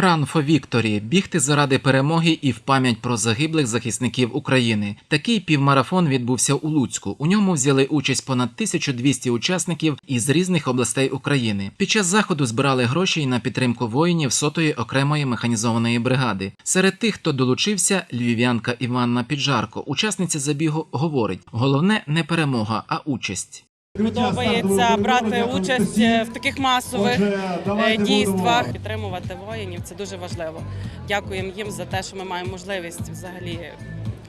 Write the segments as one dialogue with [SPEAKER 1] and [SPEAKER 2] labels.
[SPEAKER 1] Run for Victory – бігти заради перемоги і в пам'ять про загиблих захисників України. Такий півмарафон відбувся у Луцьку. У ньому взяли участь понад 1200 учасників із різних областей України. Під час заходу збирали гроші на підтримку воїнів сотої окремої механізованої бригади. Серед тих, хто долучився, львів'янка Іванна Піджарко, учасниця забігу, говорить: головне не перемога, а участь.
[SPEAKER 2] Подобається брати участь е, в таких масових е, дійствах, підтримувати воїнів. Це дуже важливо. Дякуємо їм за те, що ми маємо можливість взагалі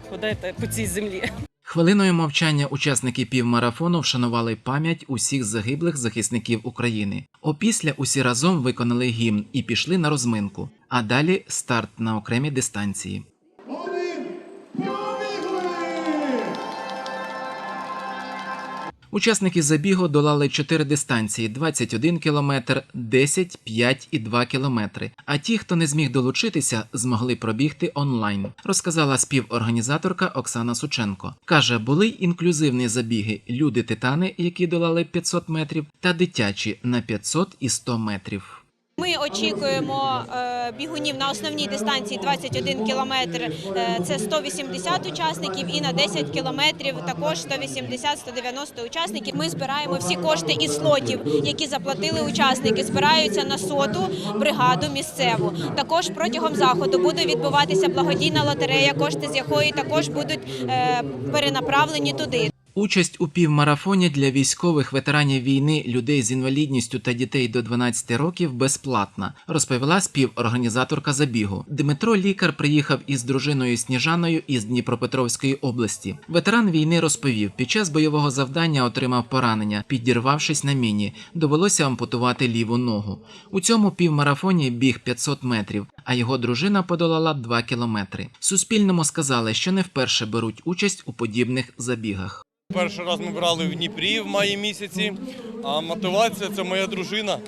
[SPEAKER 2] ходити по цій землі.
[SPEAKER 1] Хвилиною мовчання учасники півмарафону вшанували пам'ять усіх загиблих захисників України. Опісля усі разом виконали гімн і пішли на розминку. А далі старт на окремі дистанції. Учасники забігу долали 4 дистанції: 21 кілометр, 10, 5 і 2 кілометри. А ті, хто не зміг долучитися, змогли пробігти онлайн, розказала співорганізаторка Оксана Сученко. Каже, були й інклюзивні забіги: люди титани, які долали 500 метрів, та дитячі на 500 і 100 метрів.
[SPEAKER 3] Ми очікуємо е, бігунів на основній дистанції 21 кілометр. е, Це 180 учасників, і на 10 кілометрів також 180-190 учасників. Ми збираємо всі кошти із слотів, які заплатили учасники. Збираються на соту бригаду місцеву. Також протягом заходу буде відбуватися благодійна лотерея, кошти з якої також будуть е, перенаправлені туди.
[SPEAKER 1] Участь у півмарафоні для військових ветеранів війни, людей з інвалідністю та дітей до 12 років безплатна, розповіла співорганізаторка забігу. Дмитро лікар приїхав із дружиною Сніжаною із Дніпропетровської області. Ветеран війни розповів, під час бойового завдання отримав поранення, підірвавшись на міні. Довелося ампутувати ліву ногу. У цьому півмарафоні біг 500 метрів, а його дружина подолала 2 кілометри. Суспільному сказали, що не вперше беруть участь у подібних забігах.
[SPEAKER 4] Перший раз ми брали в Дніпрі в маї місяці, а мотивація це моя дружина.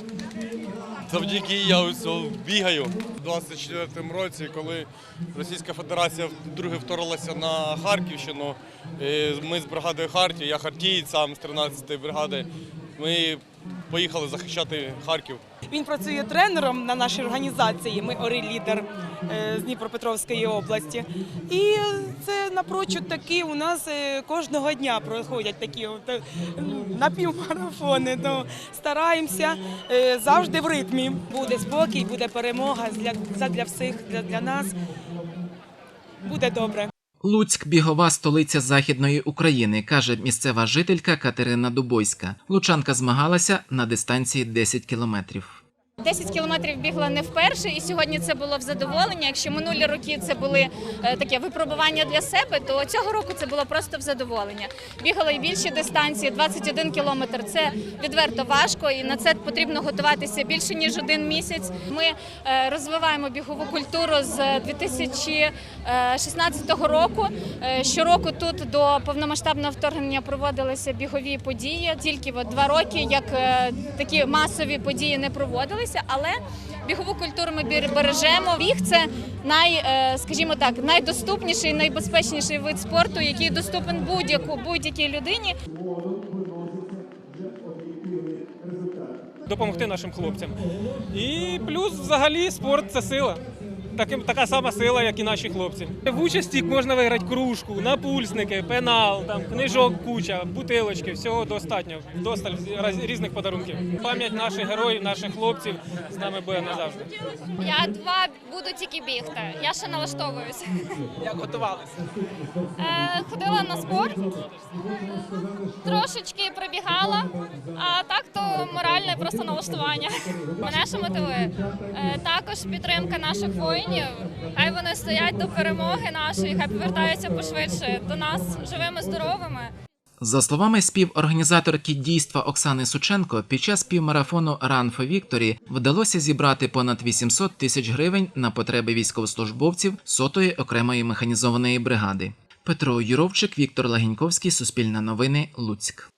[SPEAKER 4] Завдяки я ось бігаю. У 24-му році, коли Російська Федерація вдруге вторглася на Харківщину, е, ми з бригадою Хартія, я хартієць сам з 13-ї бригади. Ми поїхали захищати Харків.
[SPEAKER 2] Він працює тренером на нашій організації. Ми ори лідер е, з Дніпропетровської області. І це напрочуд такі у нас е, кожного дня проходять такі е, напівмарафони. То стараємося завжди в ритмі. Буде спокій, буде перемога для, задля всіх, для, для нас. Буде добре.
[SPEAKER 1] Луцьк бігова столиця Західної України, каже місцева жителька Катерина Дубойська. Лучанка змагалася на дистанції 10 кілометрів.
[SPEAKER 5] 10 кілометрів бігла не вперше, і сьогодні це було в задоволення. Якщо минулі роки це були е, таке випробування для себе, то цього року це було просто в задоволення. Бігала і більші дистанції, 21 кілометр. Це відверто важко, і на це потрібно готуватися більше ніж один місяць. Ми е, розвиваємо бігову культуру з 2016 року. Е, Щороку тут до повномасштабного вторгнення проводилися бігові події. Тільки от два роки, як такі масові події не проводилися, але бігову культуру ми бережемо. Біг це най, е, скажімо так, найдоступніший, найбезпечніший вид спорту, який доступен будь-яку будь-якій людині.
[SPEAKER 6] допомогти нашим хлопцям. І плюс, взагалі, спорт це сила. Таким, така сама сила, як і наші хлопці. В участі можна виграти кружку, напульсники, пенал, там, книжок куча, бутилочки, всього достатньо. Досталь різних подарунків. Пам'ять наших героїв, наших хлопців з нами буде назавжди.
[SPEAKER 5] Я два буду тільки бігти. Я ще налаштовуюся.
[SPEAKER 6] Як готувалися?
[SPEAKER 5] Е, ходила на спорт, трошечки пробігала, а просто налаштування. Мене що мотивує. Е, також підтримка наших воїнів. Хай вони стоять до перемоги нашої, хай повертаються пошвидше до нас живими, здоровими.
[SPEAKER 1] За словами співорганізаторки дійства Оксани Сученко, під час півмарафону Run for Victory вдалося зібрати понад 800 тисяч гривень на потреби військовослужбовців сотої окремої механізованої бригади. Петро Юровчик, Віктор Лагіньковський, Суспільне новини, Луцьк.